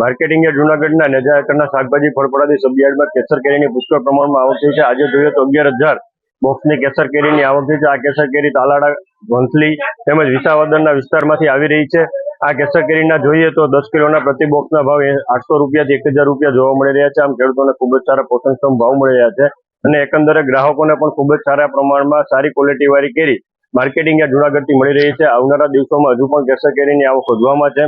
Marketing yard જુનાગઢના નેજા એકરના શાકભાજી, ફળફળાદી સબયાર્ડમાં કેસર કેરીની પુષ્કળ પ્રમાણમાં આવક થઈ છે. આજે જોઈએ તો અગિયાર હજાર બોક્સની કેસર કેરીની આવક થઈ છે. આ કેસર કેરી તાલાડા વંથલી તેમજ વિસાવદરના વિસ્તારમાંથી આવી રહી છે. આ કેસર કેરીના જોઈએ તો દસ કિલોના પ્રતિ બોક્સના ભાવ આઠસો રૂપિયાથી એક હજાર રૂપિયા જોવા મળી રહ્યા છે. આમ ખેડૂતોને ખૂબ જ સારા પોષણક્ષમ ભાવ મળી રહ્યા છે અને એકંદરે ગ્રાહકોને પણ ખૂબ જ સારા પ્રમાણમાં સારી ક્વોલિટીવાળી કેરી માર્કેટિંગ આ જુનાગઢથી મળી રહી છે. આવનારા દિવસોમાં હજુ પણ કેસર કેરીની આવક વધવામાં છે.